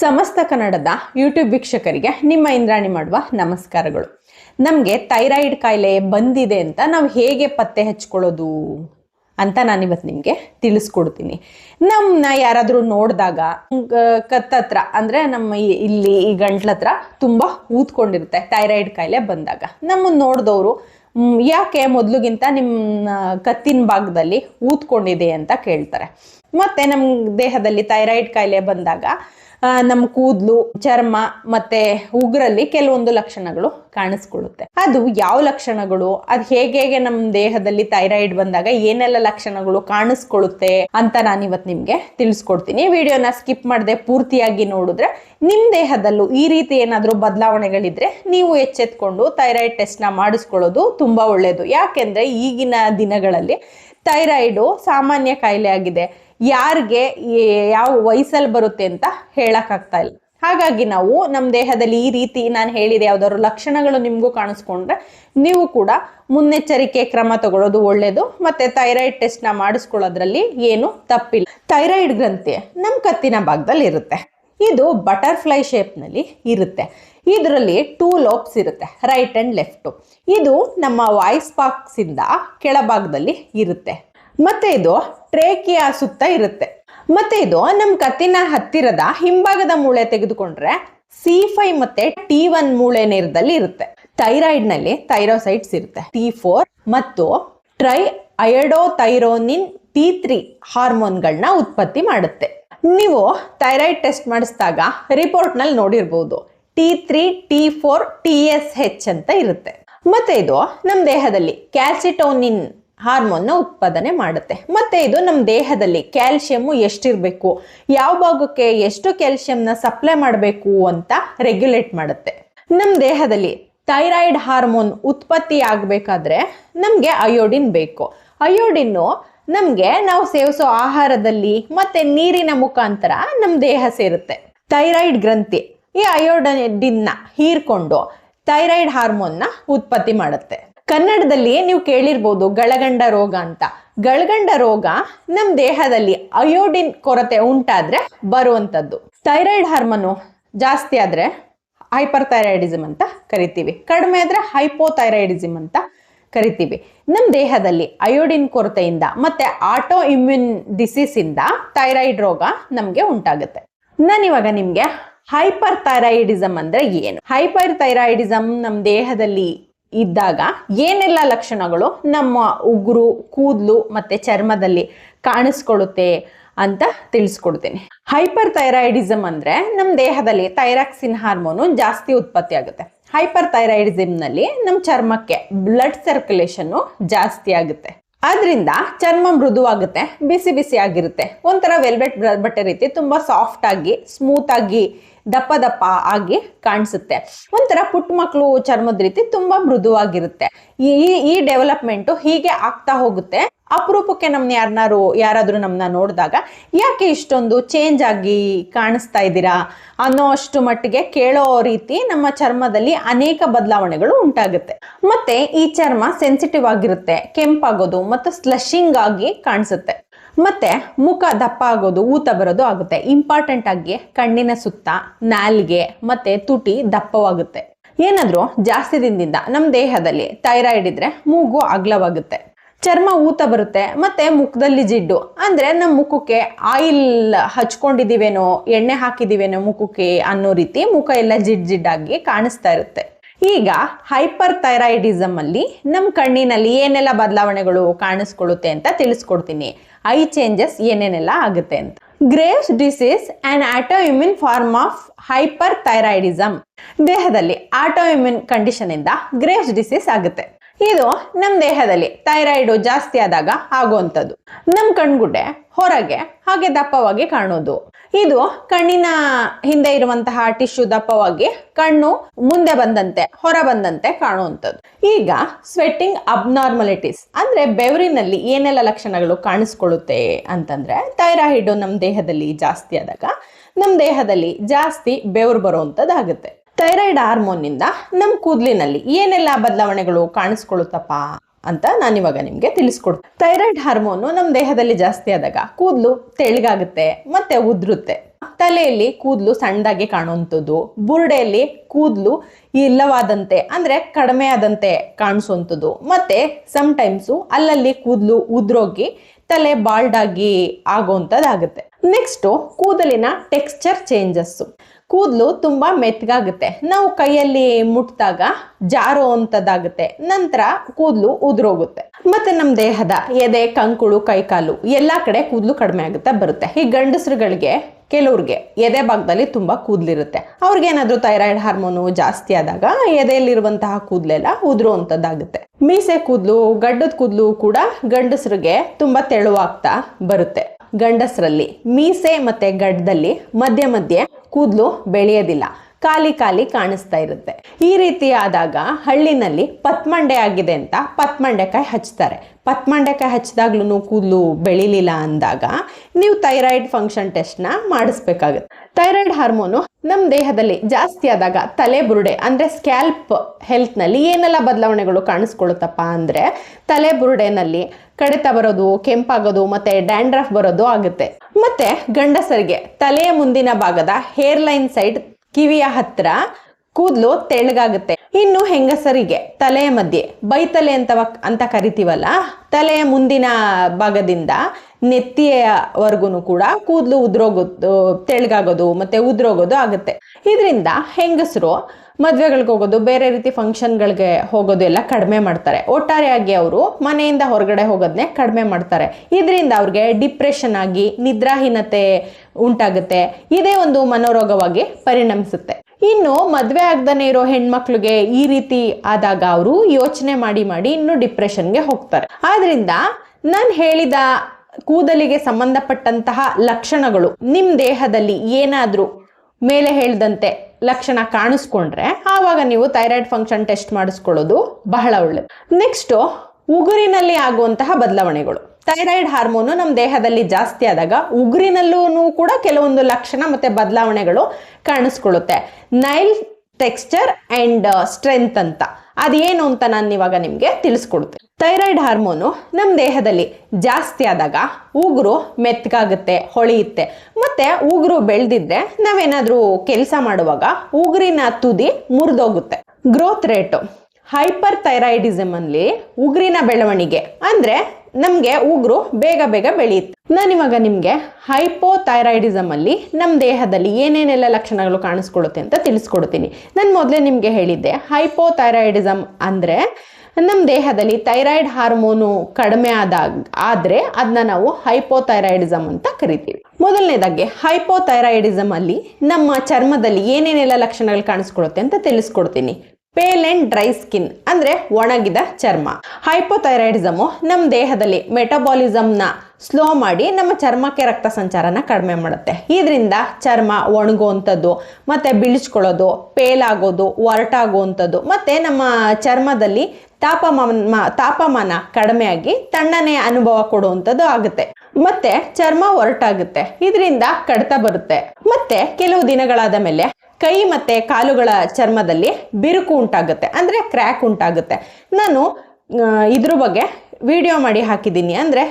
ಸಮಸ್ತ ಕನ್ನಡದ ಯೂಟ್ಯೂಬ್ ವೀಕ್ಷಕರಿಗೆ ನಿಮ್ಮ ಇಂದ್ರಾಣಿ ಮಾಡುವ ನಮಸ್ಕಾರಗಳು. ನಮಗೆ ಥೈರಾಯ್ಡ್ ಕಾಯಿಲೆ ಬಂದಿದೆ ಅಂತ ನಾವು ಹೇಗೆ ಪತ್ತೆ ಹಚ್ಕೊಳ್ಳೋದು ಅಂತ ನಾನಿವತ್ತು ನಿಮಗೆ ತಿಳಿಸ್ಕೊಡ್ತೀನಿ. ನಮ್ಮನ್ನ ಯಾರಾದರೂ ನೋಡಿದಾಗ ಕತ್ತತ್ರ ಅಂದರೆ ನಮ್ಮ ಇಲ್ಲಿ ಈ ಗಂಟ್ಲತ್ರ ತುಂಬ ಊದ್ಕೊಂಡಿರುತ್ತೆ ಥೈರಾಯ್ಡ್ ಕಾಯಿಲೆ ಬಂದಾಗ. ನಮ್ಮನ್ನು ನೋಡಿದವರು ಯಾಕೆ ಮೊದಲಿಗಿಂತ ನಿಮ್ಮ ಕತ್ತಿನ ಭಾಗದಲ್ಲಿ ಊದ್ಕೊಂಡಿದೆ ಅಂತ ಕೇಳ್ತಾರೆ. ಮತ್ತು ನಮ್ಮ ದೇಹದಲ್ಲಿ ಥೈರಾಯ್ಡ್ ಕಾಯಿಲೆ ಬಂದಾಗ ನಮ್ಮ ಕೂದಲು, ಚರ್ಮ ಮತ್ತೆ ಉಗ್ರಲ್ಲಿ ಕೆಲವೊಂದು ಲಕ್ಷಣಗಳು ಕಾಣಿಸ್ಕೊಳ್ಳುತ್ತೆ. ಅದು ಯಾವ ಲಕ್ಷಣಗಳು? ಅದು ಹೇಗೆ ಹೇಗೆ ನಮ್ಮ ದೇಹದಲ್ಲಿ ಥೈರಾಯ್ಡ್ ಬಂದಾಗ ಏನೆಲ್ಲ ಲಕ್ಷಣಗಳು ಕಾಣಿಸ್ಕೊಳ್ಳುತ್ತೆ ಅಂತ ನಾನು ಇವತ್ತು ನಿಮ್ಗೆ ತಿಳಿಸ್ಕೊಡ್ತೀನಿ. ವಿಡಿಯೋನ ಸ್ಕಿಪ್ ಮಾಡದೆ ಪೂರ್ತಿಯಾಗಿ ನೋಡಿದ್ರೆ ನಿಮ್ಮ ದೇಹದಲ್ಲೂ ಈ ರೀತಿ ಏನಾದರೂ ಬದಲಾವಣೆಗಳಿದ್ರೆ ನೀವು ಎಚ್ಚೆತ್ಕೊಂಡು ಥೈರಾಯ್ಡ್ ಟೆಸ್ಟ್ನ ಮಾಡಿಸ್ಕೊಳ್ಳೋದು ತುಂಬಾ ಒಳ್ಳೆಯದು ಯಾಕೆಂದ್ರೆ ಈಗಿನ ದಿನಗಳಲ್ಲಿ ಥೈರಾಯ್ಡು ಸಾಮಾನ್ಯ ಕಾಯಿಲೆ ಆಗಿದೆ. ಯಾರಿಗೆ ಯಾವ ವಯಸ್ಸಲ್ಲಿ ಬರುತ್ತೆ ಅಂತ ಹೇಳಕ್ಕಾಗ್ತಾ ಇಲ್ಲ. ಹಾಗಾಗಿ ನಾವು ನಮ್ಮ ದೇಹದಲ್ಲಿ ಈ ರೀತಿ ನಾನು ಹೇಳಿದ ಯಾವ್ದಾದ್ರು ಲಕ್ಷಣಗಳು ನಿಮಗೂ ಕಾಣಿಸ್ಕೊಂಡ್ರೆ ನೀವು ಕೂಡ ಮುನ್ನೆಚ್ಚರಿಕೆ ಕ್ರಮ ತಗೊಳ್ಳೋದು ಒಳ್ಳೆಯದು ಮತ್ತೆ ಥೈರಾಯ್ಡ್ ಟೆಸ್ಟ್ನ ಮಾಡಿಸ್ಕೊಳ್ಳೋದ್ರಲ್ಲಿ ಏನು ತಪ್ಪಿಲ್ಲ. ಥೈರಾಯ್ಡ್ ಗ್ರಂಥಿ ನಮ್ಮ ಕತ್ತಿನ ಭಾಗದಲ್ಲಿ ಇರುತ್ತೆ. ಇದು ಬಟರ್ಫ್ಲೈ ಶೇಪ್ನಲ್ಲಿ ಇರುತ್ತೆ. ಇದರಲ್ಲಿ ಟೂ ಲೋಬ್ಸ್ ಇರುತ್ತೆ ರೈಟ್ ಆ್ಯಂಡ್ ಲೆಫ್ಟು ಇದು ನಮ್ಮ ವಾಯ್ಸ್ ಬಾಕ್ಸಿಂದ ಕೆಳಭಾಗದಲ್ಲಿ ಇರುತ್ತೆ. ಮತ್ತೆ ಇದು ಟ್ರೇಕಿಯ ಸುತ್ತ ಇರುತ್ತೆ. ಮತ್ತೆ ಇದು ನಮ್ಮ ಕತ್ತಿನ ಹತ್ತಿರದ ಹಿಂಭಾಗದ ಮೂಳೆ ತೆಗೆದುಕೊಂಡ್ರೆ ಸಿ ಫೈ ಮತ್ತೆ ಟಿ ಒನ್ ಮೂಳೆ ನೇರದಲ್ಲಿ ಇರುತ್ತೆ. ಥೈರಾಯ್ಡ್ನಲ್ಲಿ ಥೈರೋಸೈಟ್ಸ್ ಇರುತ್ತೆ. ಟಿ ಫೋರ್ ಮತ್ತು ಟ್ರೈ ಅಯಡೋಥೈರೋನಿನ್ ಟಿ ತ್ರೀ ಹಾರ್ಮೋನ್ಗಳನ್ನ ಉತ್ಪತ್ತಿ ಮಾಡುತ್ತೆ. ನೀವು ಥೈರಾಯ್ಡ್ ಟೆಸ್ಟ್ ಮಾಡಿಸಿದಾಗ ರಿಪೋರ್ಟ್ನಲ್ಲಿ ನೋಡಿರ್ಬೋದು. T three T four T S H ಅಂತ ಇರುತ್ತೆ. ಮತ್ತೆ ಇದು ನಮ್ಮ ದೇಹದಲ್ಲಿ ಕ್ಯಾಲ್ಸಿಟೋನಿನ್ ಹಾರ್ಮೋನ್ನ ಉತ್ಪಾದನೆ ಮಾಡುತ್ತೆ. ಮತ್ತೆ ಇದು ನಮ್ಮ ದೇಹದಲ್ಲಿ ಕ್ಯಾಲ್ಸಿಯಮ್ಮು ಎಷ್ಟಿರಬೇಕು, ಯಾವ ಭಾಗಕ್ಕೆ ಎಷ್ಟು ಕ್ಯಾಲ್ಶಿಯಂನ ಸಪ್ಲೈ ಮಾಡಬೇಕು ಅಂತ ರೆಗ್ಯುಲೇಟ್ ಮಾಡುತ್ತೆ. ನಮ್ಮ ದೇಹದಲ್ಲಿ ಥೈರಾಯ್ಡ್ ಹಾರ್ಮೋನ್ ಉತ್ಪತ್ತಿ ಆಗಬೇಕಾದ್ರೆ ನಮಗೆ ಅಯೋಡಿನ್ ಬೇಕು. ಅಯೋಡಿನ್ನು ನಮಗೆ ನಾವು ಸೇವಿಸೋ ಆಹಾರದಲ್ಲಿ ಮತ್ತೆ ನೀರಿನ ಮುಖಾಂತರ ನಮ್ಮ ದೇಹ ಸೇರುತ್ತೆ. ಥೈರಾಯ್ಡ್ ಗ್ರಂಥಿ ಈ ಅಯೋಡಿನ್ನ ಹೀರ್ಕೊಂಡು ಥೈರಾಯ್ಡ್ ಹಾರ್ಮೋನ್ನ ಉತ್ಪತ್ತಿ ಮಾಡುತ್ತೆ. ಕನ್ನಡದಲ್ಲಿ ನೀವು ಕೇಳಿರ್ಬೋದು ಗಳಗಂಡ ರೋಗ ಅಂತ. ಗಳಗಂಡ ರೋಗ ನಮ್ಮ ದೇಹದಲ್ಲಿ ಅಯೋಡಿನ್ ಕೊರತೆ ಉಂಟಾದ್ರೆ ಬರುವಂಥದ್ದು ಥೈರಾಯ್ಡ್ ಹಾರ್ಮೋನು ಜಾಸ್ತಿ ಆದ್ರೆ ಹೈಪರ್ ಥೈರಾಯ್ಡಿಸಮ್ ಅಂತ ಕರಿತೀವಿ. ಕಡಿಮೆ ಆದ್ರೆ ಹೈಪೋಥೈರಾಯ್ಡಿಸಮ್ ಅಂತ ಕರಿತೀವಿ. ನಮ್ಮ ದೇಹದಲ್ಲಿ ಅಯೋಡಿನ್ ಕೊರತೆಯಿಂದ ಮತ್ತೆ ಆಟೋ ಇಮ್ಯೂನ್ ಡಿಸೀಸ್ ಇಂದ ಥೈರಾಯ್ಡ್ ರೋಗ ನಮಗೆ ಉಂಟಾಗುತ್ತೆ. ನಾನಿವಾಗ ನಿಮಗೆ ಹೈಪರ್ ಥೈರಾಯಿಡಿಸಮ್ ಅಂದ್ರೆ ಏನು? ಹೈಪರ್ ಥೈರಾಯಿಡಿಸಮ್ ನಮ್ಮ ದೇಹದಲ್ಲಿ ಇದ್ದಾಗ ಏನೆಲ್ಲ ಲಕ್ಷಣಗಳು ನಮ್ಮ ಉಗುರು, ಕೂದಲು ಮತ್ತೆ ಚರ್ಮದಲ್ಲಿ ಕಾಣಿಸ್ಕೊಳ್ಳುತ್ತೆ ಅಂತ ತಿಳಿಸ್ಕೊಡ್ತೀನಿ. ಹೈಪರ್ ಥೈರಾಯ್ಡಿಸಮ್ ಅಂದ್ರೆ ನಮ್ಮ ದೇಹದಲ್ಲಿ ಥೈರಾಕ್ಸಿನ್ ಹಾರ್ಮೋನು ಜಾಸ್ತಿ ಉತ್ಪತ್ತಿ ಆಗುತ್ತೆ. ಹೈಪರ್ ಥೈರಾಯಿಡಿಸಮ್ನಲ್ಲಿ ನಮ್ಮ ಚರ್ಮಕ್ಕೆ ಬ್ಲಡ್ ಸರ್ಕ್ಯುಲೇಷನ್ ಜಾಸ್ತಿ ಆಗುತ್ತೆ. ಅದರಿಂದ ಚರ್ಮ ಮೃದುವಾಗುತ್ತೆ, ಬಿಸಿ ಬಿಸಿ ಆಗಿರುತ್ತೆ ಒಂಥರ ವೆಲ್ವೆಟ್ ಬಟ್ಟೆ ರೀತಿ ತುಂಬಾ ಸಾಫ್ಟ್ ಆಗಿ ಸ್ಮೂತ್ ಆಗಿ ದಪ್ಪ ದಪ್ಪ ಆಗಿ ಕಾಣಿಸುತ್ತೆ. ಒಂಥರ ಪುಟ್ಟ ಮಕ್ಕಳು ಚರ್ಮದ ರೀತಿ ತುಂಬಾ ಮೃದುವಾಗಿರುತ್ತೆ. ಈ ಈ ಡೆವಲಪ್ಮೆಂಟು ಹೀಗೆ ಆಗ್ತಾ ಹೋಗುತ್ತೆ. ಅಪರೂಪಕ್ಕೆ ನಮ್ನ ಯಾರನ್ನಾರು ಯಾರಾದರೂ ನಮ್ಮನ್ನ ನೋಡಿದಾಗ, ಯಾಕೆ ಇಷ್ಟೊಂದು ಚೇಂಜ್ ಆಗಿ ಕಾಣಿಸ್ತಾ ಇದ್ದೀರಾ ಅನ್ನೋ ಅಷ್ಟು ಮಟ್ಟಿಗೆ ಕೇಳೋ ರೀತಿ ನಮ್ಮ ಚರ್ಮದಲ್ಲಿ ಅನೇಕ ಬದಲಾವಣೆಗಳು ಉಂಟಾಗುತ್ತೆ. ಮತ್ತೆ ಈ ಚರ್ಮ ಸೆನ್ಸಿಟಿವ್ ಆಗಿರುತ್ತೆ, ಕೆಂಪಾಗೋದು ಮತ್ತು ಸ್ಲಶಿಂಗ್ ಆಗಿ ಕಾಣಿಸುತ್ತೆ. ಮತ್ತೆ ಮುಖ ದಪ್ಪ ಆಗೋದು, ಊತ ಬರೋದು ಆಗುತ್ತೆ. ಇಂಪಾರ್ಟೆಂಟ್ ಆಗಿ ಕಣ್ಣಿನ ಸುತ್ತ, ನಾಲ್ಗೆ ಮತ್ತೆ ತುಟಿ ದಪ್ಪವಾಗುತ್ತೆ. ಏನಾದ್ರೂ ಜಾಸ್ತಿ ದಿನದಿಂದ ನಮ್ಮ ದೇಹದಲ್ಲಿ ಥೈರಾಯ್ಡ್ ಇದ್ರೆ ಮೂಗು ಅಗ್ಲವಾಗುತ್ತೆ. ಚರ್ಮ ಊತ ಬರುತ್ತೆ, ಮತ್ತೆ ಮುಖದಲ್ಲಿ ಜಿಡ್ಡು. ಅಂದ್ರೆ ನಮ್ಮ ಮುಖಕ್ಕೆ ಆಯಿಲ್ ಹಚ್ಕೊಂಡಿದೀವೇನೋ ಎಣ್ಣೆ ಹಾಕಿದೀವೇನೋ ಮುಖಕ್ಕೆ ಅನ್ನೋ ರೀತಿ ಮುಖ ಎಲ್ಲ ಜಿಡ್ ಜಿಡ್ಡಾಗಿ ಕಾಣಿಸ್ತಾ ಇರುತ್ತೆ. ಈಗ ಹೈಪರ್ ಥೈರಾಯ್ಡಿಸಮ್ ಅಲ್ಲಿ ನಮ್ಮ ಕಣ್ಣಿನಲ್ಲಿ ಏನೆಲ್ಲ ಬದಲಾವಣೆಗಳು ಕಾಣಿಸ್ಕೊಳ್ಳುತ್ತೆ ಅಂತ ತಿಳಿಸ್ಕೊಡ್ತೀನಿ. ಐ ಚೇಂಜಸ್ ಏನೇನೆಲ್ಲ ಆಗುತ್ತೆ ಅಂತ. Graves disease and autoimmune form of hyperthyroidism ದೇಹದಲ್ಲಿ ಆಟೋ ಇಮ್ಯೂನ್ ಕಂಡೀಷನ್ ಇಂದ ಗ್ರೇವ್ಸ್ ಡಿಸೀಸ್ ಆಗುತ್ತೆ. ಇದು ನಮ್ಮ ದೇಹದಲ್ಲಿ ಥೈರಾಯ್ಡು ಜಾಸ್ತಿ ಆದಾಗ ಆಗುವಂಥದ್ದು. ನಮ್ಮ ಕಣ್ಗುಡ್ಡೆ ಹೊರಗೆ ಹಾಗೆ ದಪ್ಪವಾಗಿ ಕಾಣೋದು ಇದು ಕಣ್ಣಿನ ಹಿಂದೆ ಇರುವಂತಹ ಟಿಶ್ಯೂ ದಪ್ಪವಾಗಿ ಕಣ್ಣು ಮುಂದೆ ಬಂದಂತೆ, ಹೊರ ಬಂದಂತೆ ಕಾಣುವಂಥದ್ದು. ಈಗ ಸ್ವೆಟ್ಟಿಂಗ್ ಅಬ್ನಾರ್ಮಲಿಟೀಸ್ ಅಂದ್ರೆ ಬೆವರಿನಲ್ಲಿ ಏನೆಲ್ಲ ಲಕ್ಷಣಗಳು ಕಾಣಿಸ್ಕೊಳ್ಳುತ್ತೆ ಅಂತಂದ್ರೆ ಥೈರಾಯ್ಡು ನಮ್ಮ ದೇಹದಲ್ಲಿ ಜಾಸ್ತಿ ಆದಾಗ ನಮ್ಮ ದೇಹದಲ್ಲಿ ಜಾಸ್ತಿ ಬೆವರು ಬರುವಂಥದ್ದಾಗುತ್ತೆ. ಥೈರಾಯ್ಡ್ ಹಾರ್ಮೋನ್ನಿಂದ ನಮ್ಮ ಕೂದಲಿನಲ್ಲಿ ಏನೆಲ್ಲ ಬದಲಾವಣೆಗಳು ಕಾಣಿಸ್ಕೊಳ್ಳುತ್ತಪ್ಪ ಅಂತ ನಾನಿವಾಗ ನಿಮಗೆ ತಿಳಿಸ್ಕೊಡ್ತೀನಿ ಥೈರಾಯ್ಡ್ ಹಾರ್ಮೋನು ನಮ್ಮ ದೇಹದಲ್ಲಿ ಜಾಸ್ತಿ ಆದಾಗ ಕೂದಲು ತೆಳ್ಳಗಾಗುತ್ತೆ, ಮತ್ತೆ ಉದ್ರುತ್ತೆ. ತಲೆಯಲ್ಲಿ ಕೂದಲು ಸಣ್ಣದಾಗಿ ಕಾಣುವಂಥದ್ದು, ಬುರುಡೆಯಲ್ಲಿ ಕೂದಲು ಇಲ್ಲವಾದಂತೆ, ಅಂದ್ರೆ ಕಡಿಮೆ ಆದಂತೆ ಕಾಣಿಸುವಂಥದ್ದು, ಮತ್ತೆ ಟೈಮ್ಸು ಅಲ್ಲಲ್ಲಿ ಕೂದಲು ಉದ್ರೋಗಿ ತಲೆ ಬಾಲ್ಡ್ ಆಗಿ ಆಗುವಂಥದ್ದಾಗುತ್ತೆ. ನೆಕ್ಸ್ಟು ಕೂದಲಿನ ಟೆಕ್ಸ್ಚರ್ ಚೇಂಜಸ್ಸು ಕೂದಲು ತುಂಬ ಮೆತ್ತಗಾಗುತ್ತೆ. ನಾವು ಕೈಯಲ್ಲಿ ಮುಟ್ಟಿದಾಗ ಜಾರೋ ಅಂಥದ್ದಾಗುತ್ತೆ ನಂತರ ಕೂದಲು ಉದುರೋಗುತ್ತೆ. ಮತ್ತೆ ನಮ್ಮ ದೇಹದ ಎದೆ, ಕಂಕುಳು, ಕೈಕಾಲು ಎಲ್ಲ ಕಡೆ ಕೂದಲು ಕಡಿಮೆ ಆಗುತ್ತಾ ಬರುತ್ತೆ. ಈ ಗಂಡಸರುಗಳಿಗೆ, ಕೆಲವ್ರಿಗೆ ಎದೆ ಭಾಗದಲ್ಲಿ ತುಂಬಾ ಕೂದಲಿರುತ್ತೆ. ಏನಾದರೂ ಥೈರಾಯ್ಡ್ ಹಾರ್ಮೋನು ಜಾಸ್ತಿ ಆದಾಗ ಎದೆಯಲ್ಲಿರುವಂತಹ ಕೂದಲೆಲ್ಲ ಉದುರುವಂಥದ್ದಾಗುತ್ತೆ ಮೀಸೆ ಕೂದಲು, ಗಡ್ಡದ ಕೂದಲು ಕೂಡ ಗಂಡಸರಿಗೆ ತುಂಬಾ ತೆಳುವಾಗ್ತಾ ಬರುತ್ತೆ. ಗಂಡಸರಲ್ಲಿ ಮೀಸೆ ಮತ್ತೆ ಗಡ್ಡದಲ್ಲಿ ಮಧ್ಯ ಮಧ್ಯೆ ಕೂದಲು ಬೆಳೆಯೋದಿಲ್ಲ. ಖಾಲಿ ಖಾಲಿ ಕಾಣಿಸ್ತಾ ಇರುತ್ತೆ. ಈ ರೀತಿ ಆದಾಗ ಹಳ್ಳಿನಲ್ಲಿ ಪತ್ಮಂಡೆ ಆಗಿದೆ ಅಂತ ಪತ್ಮಂಡೆಕಾಯಿ ಹಚ್ತಾರೆ. ಪತ್ಮಂಡೆಕಾಯಿ ಹಚ್ಚಿದಾಗ್ಲೂ ಕೂದಲು ಬೆಳಿಲಿಲ್ಲ ಅಂದಾಗ ನೀವು ಥೈರಾಯ್ಡ್ ಫಂಕ್ಷನ್ ಟೆಸ್ಟ್ನ ಮಾಡಿಸ್ಬೇಕಾಗುತ್ತೆ. ಥೈರಾಯ್ಡ್ ಹಾರ್ಮೋನು ನಮ್ಮ ದೇಹದಲ್ಲಿ ಜಾಸ್ತಿ ಆದಾಗ ತಲೆ ಬುರುಡೆ ಅಂದರೆ ಸ್ಕ್ಯಾಲ್ಪ್ ಹೆಲ್ತ್ನಲ್ಲಿ ಏನೆಲ್ಲ ಬದಲಾವಣೆಗಳು ಕಾಣಿಸ್ಕೊಳ್ಳುತ್ತಪ್ಪ ಅಂದರೆ ತಲೆ ಬುರುಡೆನಲ್ಲಿ ಕಡಿತ ಬರೋದು, ಕೆಂಪಾಗೋದು, ಮತ್ತೆ ಡ್ಯಾಂಡ್ರಫ್ ಬರೋದು ಆಗುತ್ತೆ. ಮತ್ತೆ ಗಂಡಸರಿಗೆ ತಲೆಯ ಮುಂದಿನ ಭಾಗದ ಹೇರ್ ಲೈನ್ ಸೈಡ್ ಕಿವಿಯ ಹತ್ರ ಕೂದಲು ತೆಳ್ಳಗಾಗುತ್ತೆ. ಇನ್ನು ಹೆಂಗಸರಿಗೆ ತಲೆಯ ಮಧ್ಯೆ ಬೈತಲೆ ಅಂತ ಅಂತ ಕರಿತೀವಲ್ಲ, ತಲೆಯ ಮುಂದಿನ ಭಾಗದಿಂದ ನೆತ್ತಿಯವರೆಗೂ ಕೂಡ ಕೂದಲು ಉದ್ರೋಗೋದು ತೆಳ್ಳಗಾಗೋದು, ಮತ್ತೆ ಉದ್ರೋಗೋದು ಆಗುತ್ತೆ. ಇದರಿಂದ ಹೆಂಗಸರು ಮದ್ವೆಗಳಿಗೆ ಹೋಗೋದು, ಬೇರೆ ರೀತಿ ಫಂಕ್ಷನ್ಗಳಿಗೆ ಹೋಗೋದು ಎಲ್ಲ ಕಡಿಮೆ ಮಾಡ್ತಾರೆ. ಒಟ್ಟಾರೆಯಾಗಿ ಅವರು ಮನೆಯಿಂದ ಹೊರಗಡೆ ಹೋಗೋದನ್ನೇ ಕಡಿಮೆ ಮಾಡ್ತಾರೆ. ಇದರಿಂದ ಅವ್ರಿಗೆ ಡಿಪ್ರೆಷನ್ ಆಗಿ ನಿದ್ರಾಹೀನತೆ ಉಂಟಾಗುತ್ತೆ. ಇದೇ ಒಂದು ಮನೋರೋಗವಾಗಿ ಪರಿಣಮಿಸುತ್ತೆ. ಇನ್ನು ಮದುವೆ ಆಗ್ದಾನೆ ಇರೋ ಹೆಣ್ಮಕ್ಳಿಗೆ ಈ ರೀತಿ ಆದಾಗ ಅವರು ಯೋಚನೆ ಮಾಡಿ ಮಾಡಿ ಇನ್ನು ಡಿಪ್ರೆಷನ್ಗೆ ಹೋಗ್ತಾರೆ. ಆದ್ರಿಂದ ನಾನು ಹೇಳಿದ ಕೂದಲಿಗೆ ಸಂಬಂಧಪಟ್ಟಂತಹ ಲಕ್ಷಣಗಳು ನಿಮ್ಮ ದೇಹದಲ್ಲಿ ಏನಾದರೂ ಮೇಲೆ ಹೇಳಿದಂತೆ ಲಕ್ಷಣ ಕಾಣಿಸ್ಕೊಂಡ್ರೆ ಆವಾಗ ನೀವು ಥೈರಾಯ್ಡ್ ಫಂಕ್ಷನ್ ಟೆಸ್ಟ್ ಮಾಡಿಸ್ಕೊಳ್ಳೋದು ಬಹಳ ಒಳ್ಳೆಯದು ನೆಕ್ಸ್ಟು ಉಗುರಿನಲ್ಲಿ ಆಗುವಂತಹ ಬದಲಾವಣೆಗಳು. ಥೈರಾಯ್ಡ್ ಹಾರ್ಮೋನು ನಮ್ಮ ದೇಹದಲ್ಲಿ ಜಾಸ್ತಿ ಆದಾಗ ಉಗುರಿನಲ್ಲೂ ಕೂಡ ಕೆಲವೊಂದು ಲಕ್ಷಣ ಮತ್ತೆ ಬದಲಾವಣೆಗಳು ಕಾಣಿಸ್ಕೊಳ್ಳುತ್ತೆ. ನೈಲ್ ಟೆಕ್ಸ್ಚರ್ ಅಂಡ್ ಸ್ಟ್ರೆಂತ್ ಅಂತ. ಅದೇನು ಅಂತ ನಾನು ಇವಾಗ ನಿಮಗೆ ತಿಳಿಸ್ಕೊಡ್ತೀನಿ. ಥೈರಾಯ್ಡ್ ಹಾರ್ಮೋನು ನಮ್ಮ ದೇಹದಲ್ಲಿ ಜಾಸ್ತಿ ಆದಾಗ ಉಗುರು ಮೆತ್ತಗಾಗುತ್ತೆ ಹೊಳೆಯುತ್ತೆ. ಮತ್ತೆ ಉಗುರು ಬೆಳೆದಿದ್ರೆ ನಾವೇನಾದರೂ ಕೆಲಸ ಮಾಡುವಾಗ ಉಗುರಿನ ತುದಿ ಮುರಿದೋಗುತ್ತೆ. ಗ್ರೋತ್ ರೇಟು ಹೈಪರ್ ಥೈರಾಯ್ಡಿಸಮ್ ಅಲ್ಲಿ ಉಗುರಿನ ಬೆಳವಣಿಗೆ. ಅಂದ್ರೆ ನಮಗೆ ಉಗುರು ಬೇಗ ಬೇಗ ಬೆಳೆಯುತ್ತೆ. ನಾನಿವಾಗ ನಿಮಗೆ ಹೈಪೋಥೈರಾಯ್ಡಿಸಮ್ ಅಲ್ಲಿ ನಮ್ಮ ದೇಹದಲ್ಲಿ ಏನೇನೆಲ್ಲ ಲಕ್ಷಣಗಳು ಕಾಣಿಸ್ಕೊಳ್ಳುತ್ತೆ ಅಂತ ತಿಳಿಸ್ಕೊಡ್ತೀನಿ. ನಾನು ಮೊದಲೇ ನಿಮಗೆ ಹೇಳಿದ್ದೆ ಹೈಪೋಥೈರಾಯ್ಡಿಸಮ್ ಅಂದರೆ ನಮ್ಮ ದೇಹದಲ್ಲಿ ಥೈರಾಯ್ಡ್ ಹಾರ್ಮೋನು ಕಡಿಮೆ ಆದಾಗ, ಆದರೆ ಅದನ್ನ ನಾವು ಹೈಪೋಥೈರಾಯ್ಡಿಸಮ್ ಅಂತ ಕರಿತೀವಿ. ಮೊದಲನೇದಾಗಿ ಹೈಪೋಥೈರಾಯ್ಡಿಸಮ್ ಅಲ್ಲಿ ನಮ್ಮ ಚರ್ಮದಲ್ಲಿ ಏನೇನೆಲ್ಲ ಲಕ್ಷಣಗಳು ಕಾಣಿಸ್ಕೊಳುತ್ತೆ ಅಂತ ತಿಳಿಸ್ಕೊಡ್ತೀನಿ. ಪೇಲ್ ಅಂಡ್ ಡ್ರೈ ಸ್ಕಿನ್ ಅಂದ್ರೆ ಒಣಗಿದ ಚರ್ಮ. ಹೈಪೋಥೈರಾಯ್ಡಿಸಮು ನಮ್ಮ ದೇಹದಲ್ಲಿ ಮೆಟಬಾಲಿಸಮ್ನ ಸ್ಲೋ ಮಾಡಿ ನಮ್ಮ ಚರ್ಮಕ್ಕೆ ರಕ್ತ ಸಂಚಾರನ ಕಡಿಮೆ ಮಾಡುತ್ತೆ. ಇದರಿಂದ ಚರ್ಮ ಒಣಗುವಂಥದ್ದು, ಮತ್ತೆ ಬಿಳಿಸ್ಕೊಳ್ಳೋದು ಪೇಲ್ ಆಗೋದು, ಒರಟಾಗುವಂಥದ್ದು, ಮತ್ತೆ ನಮ್ಮ ಚರ್ಮದಲ್ಲಿ ತಾಪಮಾನ ತಾಪಮಾನ ಆಗಿ ತಣ್ಣನೆಯ ಅನುಭವ ಕೊಡುವಂಥದ್ದು ಆಗುತ್ತೆ. ಮತ್ತೆ ಚರ್ಮ ಒರಟಾಗುತ್ತೆ. ಇದರಿಂದ ಕಡಿತ ಬರುತ್ತೆ. ಮತ್ತೆ ಕೆಲವು ದಿನಗಳಾದ ಮೇಲೆ ಕೈ ಮತ್ತೆ ಕಾಲುಗಳ ಚರ್ಮದಲ್ಲಿ ಬಿರುಕು ಉಂಟಾಗುತ್ತೆ. ಅಂದ್ರೆ ಕ್ರ್ಯಾಕ್ ಉಂಟಾಗುತ್ತೆ. ನಾನು ಇದ್ರ ಬಗ್ಗೆ ವಿಡಿಯೋ ಮಾಡಿ ಹಾಕಿದ್ದೀನಿ. ಅಂದ್ರೆ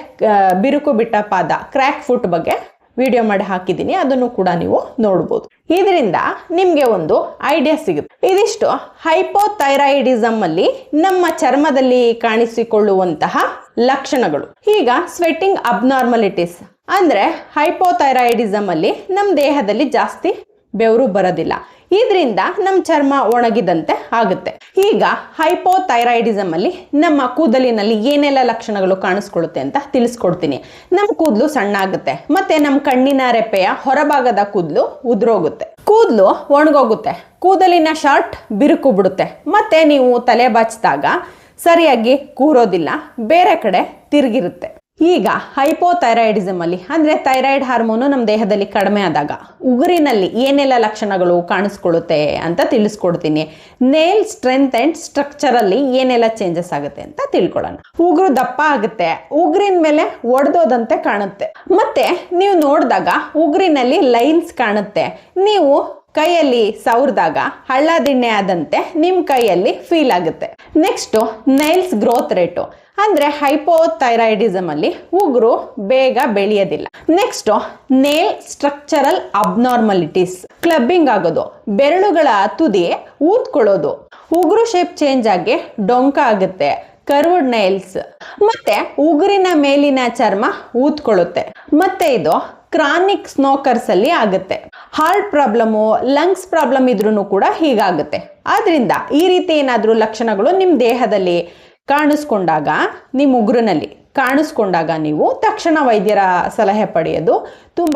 ಬಿರುಕು ಬಿಟ್ಟ ಪಾದ ಕ್ರ್ಯಾಕ್ ಫುಟ್ ಬಗ್ಗೆ ವಿಡಿಯೋ ಮಾಡಿ ಹಾಕಿದ್ದೀನಿ, ಅದನ್ನು ಕೂಡ ನೀವು ನೋಡ್ಬೋದು. ಇದರಿಂದ ನಿಮಗೆ ಒಂದು ಐಡಿಯಾ ಸಿಗುತ್ತೆ. ಇದಿಷ್ಟು ಹೈಪೋಥೈರಾಯಿಡಿಸಮ್ ಅಲ್ಲಿ ನಮ್ಮ ಚರ್ಮದಲ್ಲಿ ಕಾಣಿಸಿಕೊಳ್ಳುವಂತಹ ಲಕ್ಷಣಗಳು. ಈಗ ಸ್ವೆಟ್ಟಿಂಗ್ ಅಬ್ನಾರ್ಮಲಿಟೀಸ್ ಅಂದ್ರೆ ಹೈಪೋಥೈರಾಯಿಡಿಸಮ್ ಅಲ್ಲಿ ನಮ್ಮ ದೇಹದಲ್ಲಿ ಜಾಸ್ತಿ ಬೆವರು ಬರೋದಿಲ್ಲ. ಇದರಿಂದ ನಮ್ಮ ಚರ್ಮ ಒಣಗಿದಂತೆ ಆಗುತ್ತೆ. ಈಗ ಹೈಪೋಥೈರಾಯ್ಡಿಸಮ್ ಅಲ್ಲಿ ನಮ್ಮ ಕೂದಲಿನಲ್ಲಿ ಏನೆಲ್ಲ ಲಕ್ಷಣಗಳು ಕಾಣಿಸ್ಕೊಳುತ್ತೆ ಅಂತ ತಿಳಿಸ್ಕೊಡ್ತೀನಿ. ನಮ್ಮ ಕೂದಲು ಸಣ್ಣ ಆಗುತ್ತೆ ಮತ್ತೆ ನಮ್ಮ ಕಣ್ಣಿನ ರೆಪ್ಪೆಯ ಹೊರಭಾಗದ ಕೂದಲು ಉದುರೋಗುತ್ತೆ. ಕೂದಲು ಒಣಗೋಗುತ್ತೆ, ಕೂದಲಿನ ಶರ್ಟ್ ಬಿರುಕು ಬಿಡುತ್ತೆ, ಮತ್ತೆ ನೀವು ತಲೆ ಬಾಚಿದಾಗ ಸರಿಯಾಗಿ ಕೂರೋದಿಲ್ಲ, ಬೇರೆ ಕಡೆ ತಿರುಗಿರುತ್ತೆ. ಈಗ ಹೈಪೋಥೈರಾಯ್ಡಿಸಮ್ ಅಲ್ಲಿ, ಅಂದ್ರೆ ಥೈರಾಯ್ಡ್ ಹಾರ್ಮೋನು ನಮ್ಮ ದೇಹದಲ್ಲಿ ಕಡಿಮೆ ಆದಾಗ ಉಗುರಿನಲ್ಲಿ ಏನೆಲ್ಲ ಲಕ್ಷಣಗಳು ಕಾಣಿಸ್ಕೊಳ್ಳುತ್ತೆ ಅಂತ ತಿಳಿಸ್ಕೊಡ್ತೀನಿ. ನೇಲ್ ಸ್ಟ್ರೆಂತ್ ಅಂಡ್ ಸ್ಟ್ರಕ್ಚರ್ ಅಲ್ಲಿ ಏನೆಲ್ಲ ಚೇಂಜಸ್ ಆಗುತ್ತೆ ಅಂತ ತಿಳ್ಕೊಳ್ಳೋಣ. ಉಗುರು ದಪ್ಪ ಆಗುತ್ತೆ, ಉಗುರಿನ ಮೇಲೆ ಒಡೆದೋದಂತೆ ಕಾಣುತ್ತೆ. ಮತ್ತೆ ನೀವು ನೋಡಿದಾಗ ಉಗುರಿನಲ್ಲಿ ಲೈನ್ಸ್ ಕಾಣುತ್ತೆ. ನೀವು ಕೈಯಲ್ಲಿ ಸವರಿದಾಗ ಹಳ್ಳದಿಣ್ಣೆ ಆದಂತೆ ನಿಮ್ಮ ಕೈಯಲ್ಲಿ ಫೀಲ್ ಆಗುತ್ತೆ. ನೆಕ್ಸ್ಟು ನೈಲ್ಸ್ ಗ್ರೋತ್ ರೇಟು ಅಂದರೆ ಹೈಪೋಥೈರಾಯ್ಡಿಸಮ್ ಅಲ್ಲಿ ಉಗುರು ಬೇಗ ಬೆಳೆಯೋದಿಲ್ಲ. Next nail structural abnormalities clubbing ಆಗೋದು, ಬೆರಳುಗಳ ತುದಿ ಊದ್ಕೊಳ್ಳೋದು. ಉಗುರು ಶೇಪ್ ಚೇಂಜ್ ಆಗಿ ಡೊಂಕ ಆಗುತ್ತೆ ಕರ್ವ್ಡ್ ನೈಲ್ಸ್ ಮತ್ತೆ ಉಗುರಿನ ಮೇಲಿನ ಚರ್ಮ ಊದ್ಕೊಳ್ಳುತ್ತೆ. ಮತ್ತೆ ಇದು ಕ್ರಾನಿಕ್ ಸ್ನೋಕರ್ಸ್ ಅಲ್ಲಿ ಆಗುತ್ತೆ. ಹಾರ್ಟ್ ಪ್ರಾಬ್ಲಮು, ಲಂಗ್ಸ್ ಪ್ರಾಬ್ಲಮ್ ಇದ್ರೂ ಕೂಡ ಹೀಗಾಗುತ್ತೆ. ಆದ್ರಿಂದ ಈ ರೀತಿ ಏನಾದರೂ ಲಕ್ಷಣಗಳು ನಿಮ್ಮ ದೇಹದಲ್ಲಿ ಕಾಣಿಸ್ಕೊಂಡಾಗ ನಿಮ್ಮ ಉಗ್ರನಲ್ಲಿ ಕಾಣಿಸ್ಕೊಂಡಾಗ ನೀವು ತಕ್ಷಣ ವೈದ್ಯರ ಸಲಹೆ ಪಡೆಯೋದು ತುಂಬ